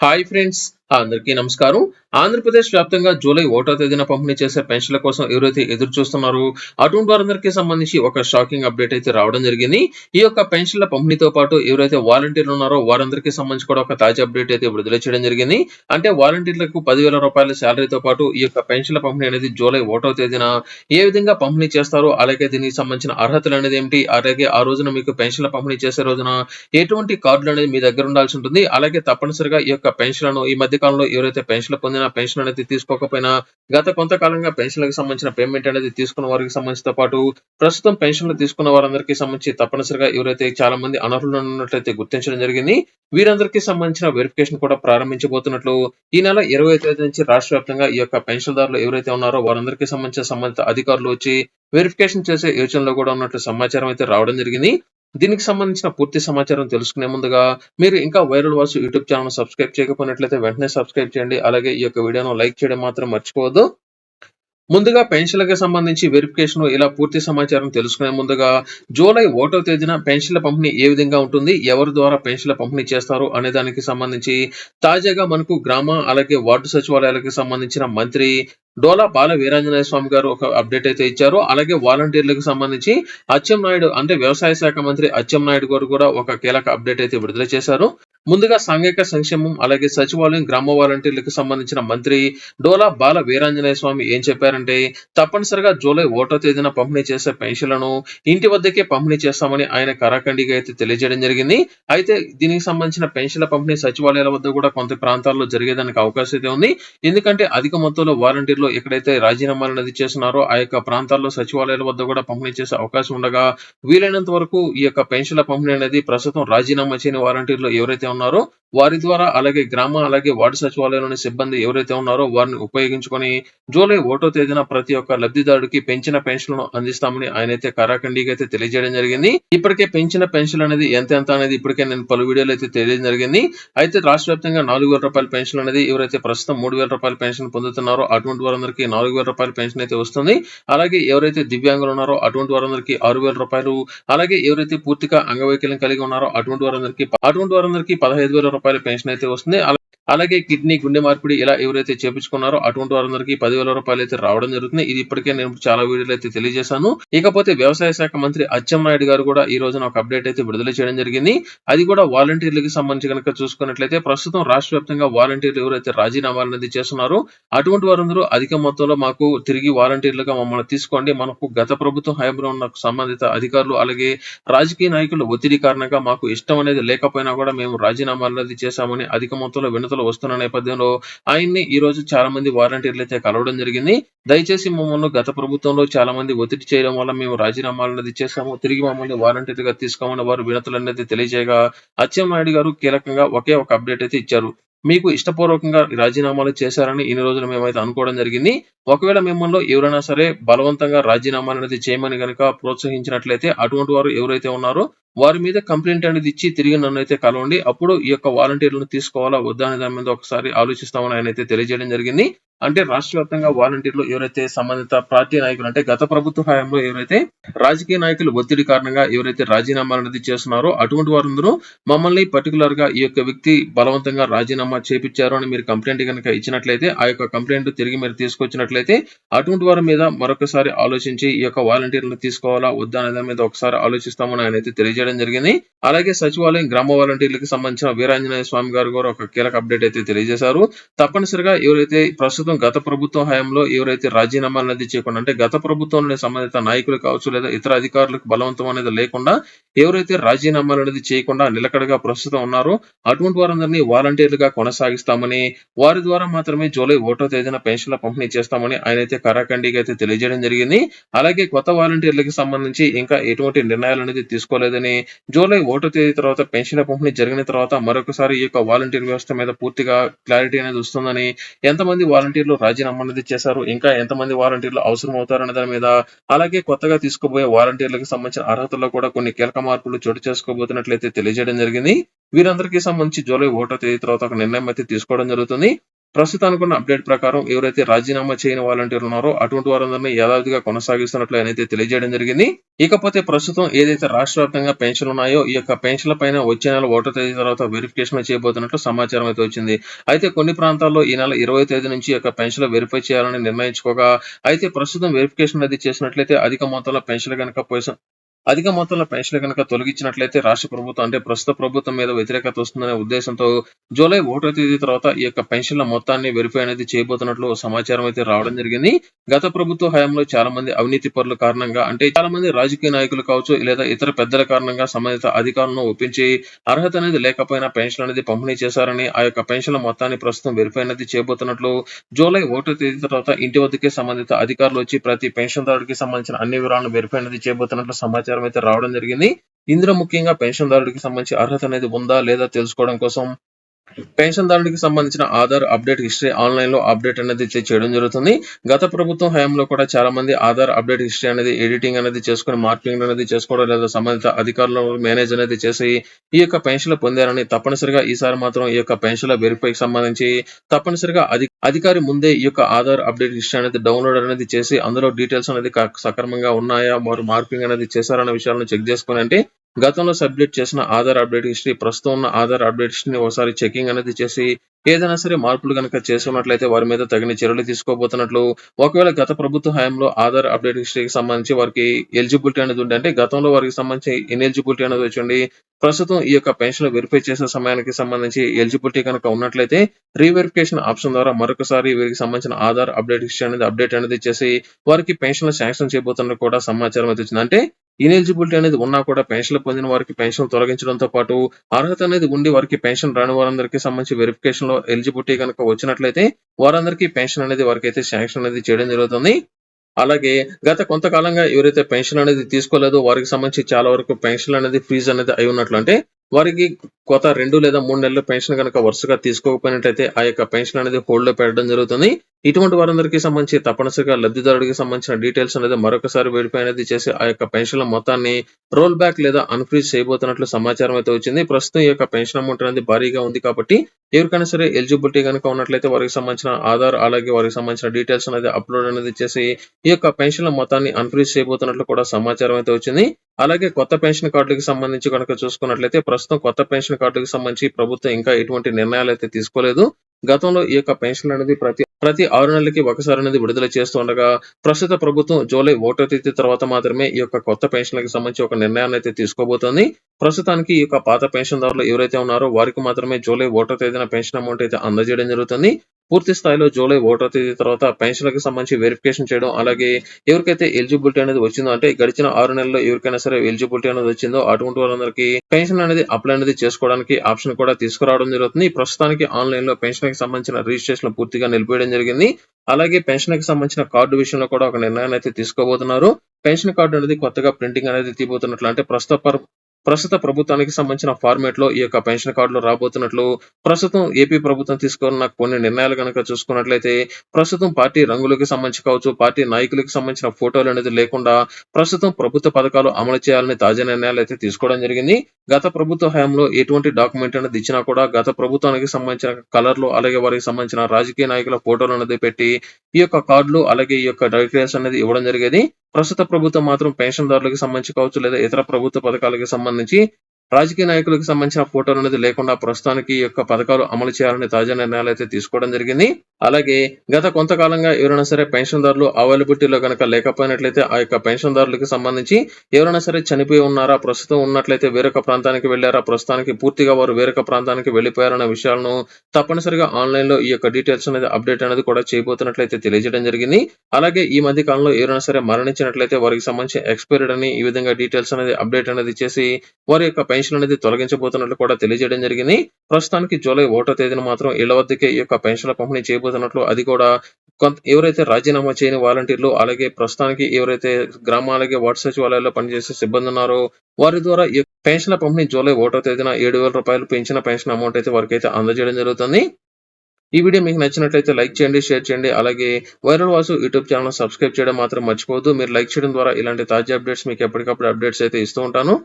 Hi friends అందరికీ నమస్కారం. ఆంధ్రప్రదేశ్ వ్యాప్తంగా జూలై ఒకటో తేదీన పంపిణీ చేసే పెన్షన్ల కోసం ఎవరైతే ఎదురు చూస్తున్నారో అటువంటి వారందరికీ సంబంధించి ఒక షాకింగ్ అప్డేట్ అయితే రావడం జరిగింది. ఈ యొక్క పెన్షన్ల పంపిణీతో పాటు ఎవరైతే వాలంటీర్లు ఉన్నారో వారందరికీ సంబంధించి కూడా ఒక తాజా అప్డేట్ అయితే విడుదల చేయడం జరిగింది. అంటే వాలంటీర్లకు పదివేల రూపాయల శాలరీతో పాటు ఈ యొక్క పెన్షన్ల పంపిణీ అనేది జూలై ఒకటో తేదీన ఏ విధంగా పంపిణీ చేస్తారో అలాగే దీనికి సంబంధించిన అర్హతలు అనేది ఏమిటి అలాగే ఆ రోజున మీకు పెన్షన్ల పంపిణీ చేసే రోజున ఎటువంటి కార్డులు అనేది మీ దగ్గర ఉండాల్సి ఉంటుంది. అలాగే తప్పనిసరిగా ఈ యొక్క పెన్షన్లను ఈ మధ్య కాలంలో ఎవరైతే పెన్షన్లు పొందిన పెన్షన్ అనేది తీసుకోకపోయినా గత కొంతకాలంగా పెన్షన్లకు సంబంధించిన పేమెంట్ అనేది తీసుకున్న వారికి సంబంధించితో పాటు ప్రస్తుతం పెన్షన్లు తీసుకున్న వారందరికీ సంబంధించి తప్పనిసరిగా ఎవరైతే చాలా మంది అనర్హులు ఉన్నట్లయితే గుర్తించడం జరిగింది. వీరందరికీ సంబంధించిన వెరిఫికేషన్ కూడా ప్రారంభించబోతున్నట్లు ఈ నెల ఇరవై తేదీ నుంచి రాష్ట్ర వ్యాప్తంగా ఈ యొక్క పెన్షన్దారులు ఎవరైతే ఉన్నారో వారందరికీ సంబంధించిన సంబంధిత అధికారులు వచ్చి వెరిఫికేషన్ చేసే యోచనలో కూడా ఉన్నట్లు సమాచారం అయితే రావడం జరిగింది. దీనికి సంబంధించిన పూర్తి సమాచారం తెలుసుకునే ముందుగా మీరు ఇంకా viral Vasu YouTube channel subscribe చేయకపోయినట్లయితే వెంటనే సబ్స్క్రైబ్ చేయండి. అలాగే ఈ యొక్క వీడియోను లైక్ చేయడం మాత్రం మర్చిపోవద్దు. ముందుగా పెన్షన్లకు సంబంధించి వెరిఫికేషన్ ఇలా పూర్తి సమాచారం తెలుసుకునే ముందుగా జూలై ఒకటో తేదీన పెన్షన్ల పంపిణీ ఏ విధంగా ఉంటుంది ఎవరి ద్వారా పెన్షన్ల పంపిణీ చేస్తారు అనే దానికి సంబంధించి తాజాగా మనకు గ్రామ అలాగే వార్డు సచివాలయాలకు సంబంధించిన మంత్రి డోలా బాల వీరాంజనేయ స్వామి గారు ఒక అప్డేట్ అయితే ఇచ్చారు. అలాగే వాలంటీర్లకు సంబంధించి అచ్చెం నాయుడు అంటే వ్యవసాయ శాఖ మంత్రి అచ్చెం నాయుడు గారు కూడా ఒక కీలక అప్డేట్ అయితే విడుదల చేశారు. ముందుగా సాంఘిక సంక్షేమం అలాగే సచివాలయం గ్రామ వాలంటీర్లకు సంబంధించిన మంత్రి డోలా బాల వీరాంజనేయ స్వామి ఏం చెప్పారంటే తప్పనిసరిగా జూలై ఒకటో తేదీన పంపిణీ చేసే పెన్షన్లను ఇంటి వద్దకే పంపిణీ చేస్తామని ఆయన కరాఖండిగా అయితే తెలియజేయడం జరిగింది. అయితే దీనికి సంబంధించిన పెన్షన్ల పంపిణీ సచివాలయాల వద్ద కూడా కొంత ప్రాంతాల్లో జరిగేదానికి అవకాశం అయితే ఉంది. ఎందుకంటే అధిక మొత్తంలో వాలంటీర్లు ఎక్కడైతే రాజీనామాలు అనేది చేస్తున్నారో ఆ యొక్క ప్రాంతాల్లో సచివాలయాల వద్ద కూడా పంపిణీ చేసే అవకాశం ఉండగా వీలైనంత వరకు ఈ యొక్క పెన్షన్ల పంపిణీ అనేది ప్రస్తుతం రాజీనామా చేయని వాలంటీర్లు ఎవరైతే ఉన్నారో వారి ద్వారా అలాగే గ్రామ అలాగే వార్డు సచివాలయంలోని సిబ్బంది ఎవరైతే ఉన్నారో వారిని ఉపయోగించుకొని జూలై ఒకటో తేదీన ప్రతి ఒక్క లబ్ధిదారుడికి పెంచిన పెన్షన్లను అందిస్తామని ఆయన అయితే కరాఖండిగా అయితే తెలియజేయడం జరిగింది. ఇప్పటికే పెంచిన పెన్షన్ అనేది ఎంత ఎంత అనేది ఇప్పటికే నేను పలు వీడియోలు అయితే తెలియజేయడం జరిగింది. అయితే రాష్ట్ర వ్యాప్తంగా నాలుగు వేల రూపాయల పెన్షన్ అనేది ఎవరైతే ప్రస్తుతం మూడు వేల రూపాయల పెన్షన్ పొందుతున్నారో అటువంటి వారందరికీ నాలుగు వేల రూపాయల పెన్షన్ అయితే వస్తుంది. అలాగే ఎవరైతే దివ్యాంగులు ఉన్నారో అటువంటి వారందరికీ ఆరు వేల రూపాయలు అలాగే ఎవరైతే పూర్తిగా అంగవైకల్యం కలిగి ఉన్నారో అటువంటి వారందరికీ అటువంటి వారందరికీ పదహైదు వేల రూపాయల పెన్షన్ అయితే వస్తుంది. అలా- అలాగే కిడ్నీ గుండె మార్పిడి ఇలా ఎవరైతే చేపించుకున్నారో అటువంటి వారందరికీ పదివేల రూపాయలు అయితే రావడం జరుగుతుంది. ఇది ఇప్పటికే నేను చాలా వీడియోలు అయితే తెలియజేశాను. ఇకపోతే వ్యవసాయ శాఖ మంత్రి అచ్చెం నాయుడు గారు కూడా ఈ రోజున ఒక అప్డేట్ అయితే విడుదల చేయడం జరిగింది. అది కూడా వాలంటీర్లకు సంబంధించి కనుక చూసుకున్నట్లయితే ప్రస్తుతం రాష్ట్ర వ్యాప్తంగా వాలంటీర్లు ఎవరైతే రాజీనామాలు అనేది చేస్తున్నారో అటువంటి వారందరూ అధిక మొత్తంలో మాకు తిరిగి వాలంటీర్లుగా మమ్మల్ని తీసుకోండి. మనకు గత ప్రభుత్వం హయాంలో ఉన్న సంబంధిత అధికారులు అలాగే రాజకీయ నాయకుల ఒత్తిడి కారణంగా మాకు ఇష్టం అనేది లేకపోయినా కూడా మేము రాజీనామాలు అనేది చేశామని అధిక మొత్తంలో వినతులు వస్తున్న నేపథ్యంలో ఆయన్ని ఈ రోజు చాలా మంది వాలంటీర్లు అయితే కలవడం జరిగింది. దయచేసి మమ్మల్ని గత ప్రభుత్వంలో చాలా మంది ఒత్తిడి చేయడం వల్ల మేము రాజీనామాలు అనేది చేశాము. తిరిగి మమ్మల్ని వాలంటీర్గా తీసుకోమని వారు వినతులు అనేది తెలియజేయగా అచ్చెం నాయుడు గారు కీలకంగా ఒకే ఒక అప్డేట్ అయితే ఇచ్చారు. మీకు ఇష్టపూర్వకంగా రాజీనామాలు చేశారని ఇన్ని రోజులు మేమైతే అనుకోవడం జరిగింది. ఒకవేళ మిమ్మల్ని ఎవరైనా సరే బలవంతంగా రాజీనామా అనేది చేయమని గనుక ప్రోత్సహించినట్లయితే అటువంటి వారు ఎవరైతే ఉన్నారో వారి మీద కంప్లైంట్ అనేది ఇచ్చి తిరిగి నన్ను అయితే కలవండి. అప్పుడు ఈ యొక్క వాలంటీర్లను తీసుకోవాలా వద్దా అనే దాని మీద ఒకసారి ఆలోచిస్తామని ఆయన అయితే తెలియజేయడం జరిగింది. అంటే రాష్ట్ర వ్యాప్తంగా వాలంటీర్లు ఎవరైతే సంబంధిత పార్టీ నాయకులు అంటే గత ప్రభుత్వ హయాంలో ఎవరైతే రాజకీయ నాయకులు ఒత్తిడి కారణంగా ఎవరైతే రాజీనామాలు అనేది చేస్తున్నారో అటువంటి వారందరూ మమ్మల్ని పర్టికులర్గా ఈ యొక్క వ్యక్తి బలవంతంగా రాజీనామా చేపించారు అని మీరు కంప్లైంట్ కనుక ఇచ్చినట్లయితే ఆ యొక్క కంప్లైంట్ తిరిగి మీరు తీసుకొచ్చినట్లయితే అటువంటి వారి మీద మరొకసారి ఆలోచించి ఈ యొక్క వాలంటీర్లను తీసుకోవాలా వద్దా అనే దాని మీద ఒకసారి ఆలోచిస్తామని ఆయన అయితే తెలియజేయడం జరిగింది. అలాగే సచివాలయం గ్రామ వాలంటీర్లకు సంబంధించిన వీరాంజనేయ స్వామి గారు కూడా ఒక కీలక అప్డేట్ అయితే తెలియజేశారు. తప్పనిసరిగా ఎవరైతే ప్రస్తుతం గత ప్రభుత్వం హయాంలో ఎవరైతే రాజీనామాలు అనేది చేయకుండా అంటే గత ప్రభుత్వం సంబంధిత నాయకులు కావచ్చు లేదా ఇతర అధికారులకు బలవంతం అనేది లేకుండా ఎవరైతే రాజీనామాలు అనేది చేయకుండా నిలకడగా ప్రస్తుతం ఉన్నారో అటువంటి వారందరినీ వాలంటీర్లుగా కొనసాగిస్తామని వారి ద్వారా మాత్రమే జూలై ఒకటో తేదీన పెన్షన్ల పంపిణీ చేస్తామని ఆయన అయితే కరాఖండిగా అయితే తెలియజేయడం జరిగింది. అలాగే కొత్త వాలంటీర్లకు సంబంధించి ఇంకా ఎటువంటి నిర్ణయాలు అనేది తీసుకోలేదని జూలై ఒకటో తేదీ తర్వాత పెన్షన్ల పంపిణీ జరిగిన తర్వాత మరొకసారి ఈ యొక్క వాలంటీర్ వ్యవస్థ మీద పూర్తిగా క్లారిటీ అనేది వస్తుందని ఎంతమంది వాలంటీర్లు రాజీనామా అనేది చేశారు. ఇంకా ఎంతమంది వాలంటీర్లు అవసరం అవుతారనే దాని మీద అలాగే కొత్తగా తీసుకోబోయే వాలంటీర్లకు సంబంధించిన అర్హతల్లో కూడా కొన్ని కీలక మార్పులు చోటు చేసుకోబోతున్నట్లయితే తెలియజేయడం జరిగింది. వీరందరికీ సంబంధించి జూలై ఒకటో తేదీ తర్వాత ఒక నిర్ణయం అయితే తీసుకోవడం జరుగుతుంది. ప్రస్తుతానికి ఉన్న అప్డేట్ ప్రకారం ఎవరైతే రాజీనామా చేయని వాలంటీర్లు ఉన్నారో అటువంటి వారందరినీ యథావిధిగా కొనసాగిస్తున్నట్లు అయితే తెలియజేయడం జరిగింది. ఇకపోతే ప్రస్తుతం ఏదైతే రాష్ట్ర వ్యాప్తంగా పెన్షన్లు ఉన్నాయో ఈ యొక్క పెన్షన్ల పైన వచ్చే నెల ఓటర్ తేదీ తర్వాత వెరిఫికేషన్ చేయబోతున్నట్లు సమాచారం అయితే వచ్చింది. అయితే కొన్ని ప్రాంతాల్లో ఈ నెల ఇరవై తేదీ నుంచి యొక్క పెన్షన్లు వెరిఫై చేయాలని నిర్ణయించుకోగా అయితే ప్రస్తుతం వెరిఫికేషన్ అది చేసినట్లయితే అధిక మొత్తంలో పెన్షన్లు కనుక పోయి అధిక మొత్తంలో పెన్షన్లు కనుక తొలగించినట్లయితే రాష్ట్ర ప్రభుత్వం అంటే ప్రస్తుత ప్రభుత్వం మీద వ్యతిరేకత వస్తుందనే ఉద్దేశంతో జూలై ఒకటో తేదీ తర్వాత ఈ యొక్క పెన్షన్ల మొత్తాన్ని వెరిఫై అనేది చేయబోతున్నట్లు సమాచారం అయితే రావడం జరిగింది. గత ప్రభుత్వ హయాంలో చాలా మంది అవినీతి పరుల కారణంగా అంటే చాలా మంది రాజకీయ నాయకులు కావచ్చు లేదా ఇతర పెద్దల కారణంగా సంబంధిత అధికారులను ఒప్పించి అర్హత అనేది లేకపోయినా పెన్షన్ అనేది పంపిణీ చేశారని ఆ యొక్క పెన్షన్ల మొత్తాన్ని ప్రస్తుతం వెరిఫై అనేది చేయబోతున్నట్లు జూలై ఒకటో తేదీ తర్వాత ఇంటి వద్దకే సంబంధిత అధికారులు వచ్చి ప్రతి పెన్షన్ దారుడికి సంబంధించిన అన్ని వివరాలను వెరిఫై అనేది చేయబోతున్నట్లు సమాచారం అయితే రావడం జరిగింది. ఇందులో ముఖ్యంగా పెన్షన్దారుడికి సంబంధించి అర్హత అనేది ఉందా లేదా తెలుసుకోవడం కోసం పెన్షన్దారుడికి సంబంధించిన ఆధార్ అప్డేట్ హిస్టరీ ఆన్లైన్లో అప్డేట్ అనేది చేయడం జరుగుతుంది. గత ప్రభుత్వం హయాంలో కూడా చాలా మంది ఆధార్ అప్డేట్ హిస్టరీ అనేది ఎడిటింగ్ అనేది చేసుకుని మార్పింగ్ అనేది చేసుకోవడం లేదా సంబంధిత అధికారులు మేనేజ్ అనేది చేసి ఈ యొక్క పెన్షన్లు పొందారని తప్పనిసరిగా ఈసారి మాత్రం ఈ యొక్క పెన్షన్ల వెరిఫైకి సంబంధించి తప్పనిసరిగా అధికారి ముందే ఈ యొక్క ఆధార్ అప్డేట్ హిస్టరీ అనేది డౌన్లోడ్ అనేది చేసి అందులో డీటెయిల్స్ అనేది సక్రమంగా ఉన్నాయా వారు మార్పింగ్ అనేది చేశారన్న విషయాలను చెక్ చేసుకుని అంటే గతంలో సబ్మిట్ చేసిన ఆధార్ అప్డేట్ హిస్టరీ ప్రస్తుతం ఉన్న ఆధార్ అప్డేట్ హిస్టరీని ఒకసారి చెకింగ్ అనేది చేసి ఏదైనా సరే మార్పులు కనుక చేస్తున్నట్లయితే వారి మీద తగిన చర్యలు తీసుకోబోతున్నట్లు ఒకవేళ గత ప్రభుత్వ హయాంలో ఆధార్ అప్డేట్ హిస్టరీకి సంబంధించి వారికి ఎలిజిబిలిటీ అనేది ఉండే అంటే గతంలో వారికి సంబంధించి ఇన్ఎలిజిబిలిటీ అనేది వచ్చింది ప్రస్తుతం ఈ యొక్క పెన్షన్ వెరిఫై చేసే సమయానికి సంబంధించి ఎలిజిబిలిటీ కనుక ఉన్నట్లయితే రీవెరిఫికేషన్ ఆప్షన్ ద్వారా మరొకసారి వీరికి సంబంధించిన ఆధార్ అప్డేట్ హిస్టరీ అనేది అప్డేట్ అనేది చేసి వారికి పెన్షన్ శాంక్షన్ చేయబోతున్నట్టు కూడా సమాచారం అయితే వచ్చింది. అంటే ఇనెలిజిబిలిటీ అనేది ఉన్నా కూడా పెన్షన్ పొందిన వారికి పెన్షన్ తొలగించడంతో పాటు అర్హత అనేది ఉండి వారికి పెన్షన్ రాని వారందరికీ సంబంధించి వెరిఫికేషన్లో ఎలిజిబిలిటీ కనుక వచ్చినట్లయితే వారందరికీ పెన్షన్ అనేది వారికి అయితే శాంక్షన్ అనేది చేయడం జరుగుతుంది. అలాగే గత కొంతకాలంగా ఎవరైతే పెన్షన్ అనేది తీసుకోలేదో వారికి సంబంధించి చాలా వరకు పెన్షన్ అనేది ఫ్రీజ్ అనేది అయి ఉన్నట్లు అంటే వారికి కొత్త రెండు లేదా మూడు నెలల పెన్షన్ కనుక వరుసగా తీసుకోకపోయినట్లయితే ఆ యొక్క పెన్షన్ అనేది హోల్డ్లో పెట్టడం జరుగుతుంది. ఇటువంటి వారందరికీ సంబంధించి తప్పనిసరిగా లబ్ధిదారుడికి సంబంధించిన డీటెయిల్స్ అనేది మరొకసారి వెరిఫై అనేది చేసి ఆ యొక్క పెన్షన్ల మొత్తాన్ని రోల్ బ్యాక్ లేదా అన్ఫ్రీజ్ చేయబోతున్నట్లు సమాచారం అయితే వచ్చింది. ప్రస్తుతం ఈ యొక్క పెన్షన్ అమౌంట్ అనేది భారీగా ఉంది కాబట్టి ఎవరికైనా సరే ఎలిజిబిలిటీ కనుక ఉన్నట్లయితే వారికి సంబంధించిన ఆధార్ అలాగే వారికి సంబంధించిన డీటెయిల్స్ అనేది అప్లోడ్ అనేది చేసి ఈ యొక్క పెన్షన్ల మొత్తాన్ని అన్ఫ్రీజ్ చేయబోతున్నట్లు కూడా సమాచారం అయితే వచ్చింది. అలాగే కొత్త పెన్షన్ కార్డులకు సంబంధించి కనుక చూసుకున్నట్లయితే ప్రస్తుతం కొత్త పెన్షన్ కార్డులకు సంబంధించి ప్రభుత్వం ఇంకా ఎటువంటి నిర్ణయాలు అయితే తీసుకోలేదు. గతంలో ఈ యొక్క పెన్షన్ అనేది ప్రతి ప్రతి ఆరు నెలలకి ఒకసారి అనేది విడుదల చేస్తుండగా ప్రస్తుత ప్రభుత్వం జూలై ఒకటో తేదీ తర్వాత మాత్రమే ఈ యొక్క కొత్త పెన్షన్లకు సంబంధించి ఒక నిర్ణయాన్ని అయితే తీసుకోబోతోంది. ప్రస్తుతానికి ఈ యొక్క పాత పెన్షన్దారులు ఎవరైతే ఉన్నారో వారికి మాత్రమే జూలై ఒకటో తేదీన పెన్షన్ అమౌంట్ అయితే అందజేయడం జరుగుతుంది. పూర్తి స్థాయిలో జూలై ఒకటో తేదీ తర్వాత పెన్షన్లకు సంబంధించి వెరిఫికేషన్ చేయడం అలాగే ఎవరికైతే ఎలిజిబిలిటీ అనేది వచ్చిందో అంటే గడిచిన ఆరు నెలల్లో ఎవరికైనా సరే ఎలిజిబిలిటీ అనేది వచ్చిందో అటువంటి వాళ్ళందరికీ పెన్షన్ అనేది అప్లై అనేది చేసుకోవడానికి ఆప్షన్ కూడా తీసుకురావడం జరుగుతుంది. ప్రస్తుతానికి ఆన్లైన్లో పెన్షన్కి సంబంధించిన రిజిస్ట్రేషన్ పూర్తిగా నిలిపేయడం జరిగింది. అలాగే పెన్షన్కి సంబంధించిన కార్డు విషయంలో కూడా ఒక నిర్ణయాన్ని అయితే తీసుకోబోతున్నారు. పెన్షన్ కార్డు అనేది కొత్తగా ప్రింటింగ్ అనేది తీయబోతున్నట్లు అంటే ప్రస్తుత ప్రస్తుత ప్రభుత్వానికి సంబంధించిన ఫార్మేట్లో ఈ యొక్క పెన్షన్ కార్డులు రాబోతున్నట్లు ప్రస్తుతం ఏపీ ప్రభుత్వం తీసుకున్న కొన్ని నిర్ణయాలు కనుక చూసుకున్నట్లయితే ప్రస్తుతం పార్టీ రంగులకు సంబంధించి కావచ్చు పార్టీ నాయకులకు సంబంధించిన ఫోటోలు అనేది లేకుండా ప్రస్తుతం ప్రభుత్వ పథకాలు అమలు చేయాలని తాజా నిర్ణయాలు అయితే తీసుకోవడం జరిగింది. గత ప్రభుత్వ హయాంలో ఎటువంటి డాక్యుమెంట్ అనేది ఇచ్చినా కూడా గత ప్రభుత్వానికి సంబంధించిన కలర్లు అలాగే వారికి సంబంధించిన రాజకీయ నాయకుల ఫోటోలు అనేది పెట్టి ఈ యొక్క కార్డులు అలాగే ఈ యొక్క డీటెయిల్స్ అనేది ఇవ్వడం జరిగేది. ప్రస్తుత ప్రభుత్వం మాత్రం పెన్షన్దారులకు సంబంధించి కావచ్చు లేదా ఇతర ప్రభుత్వ పథకాలకు సంబంధించి రాజకీయ నాయకులకు సంబంధించిన ఫోటోలు అనేది లేకుండా ప్రస్తుతానికి ఈ యొక్క పథకాలు అమలు చేయాలని తాజా నిర్ణయాలు అయితే తీసుకోవడం జరిగింది. అలాగే గత కొంతకాలంగా ఎవరైనా సరే పెన్షన్దారులు అవైలబిలిటీలో కనుక లేకపోయినట్లయితే ఆ యొక్క పెన్షన్దారులకు సంబంధించి ఎవరైనా సరే చనిపోయి ఉన్నారా ప్రస్తుతం ఉన్నట్లయితే వేరొక ప్రాంతానికి వెళ్ళారా ప్రస్తుతానికి పూర్తిగా వారు వేరొక ప్రాంతానికి వెళ్ళిపోయారన్న విషయాలను తప్పనిసరిగా ఆన్లైన్లో ఈ యొక్క డీటెయిల్స్ అనేది అప్డేట్ అనేది కూడా చేయబోతున్నట్లయితే తెలియజేయడం జరిగింది. అలాగే ఈ మధ్య కాలంలో ఎవరైనా సరే మరణించినట్లయితే వారికి సంబంధించి ఎక్స్పైర్డ్ అని ఈ విధంగా డీటెయిల్స్ అనేది అప్డేట్ అనేది చేసి వారి యొక్క పెన్షన్ అనేది తొలగించబోతున్నట్లు కూడా తెలియజేయడం జరిగింది. ప్రస్తుతానికి జూలై ఒకటో తేదీన మాత్రం ఇళ్ళ వద్దకే ఈ యొక్క పెన్షన్ల పంపిణీ చేయబోతున్నట్లు అది కూడా కొంత ఎవరైతే రాజీనామా చేయని వాలంటీర్లు అలాగే ప్రస్తుతానికి ఎవరైతే గ్రామాలకి వార్డు సచివాలయాల్లో పనిచేసే సిబ్బంది ఉన్నారో వారి ద్వారా పెన్షన్ల పంపిణీ జూలై ఒకటో తేదీన ఏడు వేల రూపాయలు పెంచిన పెన్షన్ అమౌంట్ అయితే వారికి అయితే అందజేయడం జరుగుతుంది. ఈ వీడియో మీకు నచ్చినట్లయితే లైక్ చేయండి షేర్ చేయండి అలాగే viral Vasu YouTube channel subscribe చేయడం మాత్రం మర్చిపోవద్దు. మీరు లైక్ చేయడం ద్వారా ఇలాంటి తాజా అప్డేట్స్ మీకు ఎప్పటికప్పుడు అప్డేట్స్ అయితే ఇస్తూ ఉంటాను.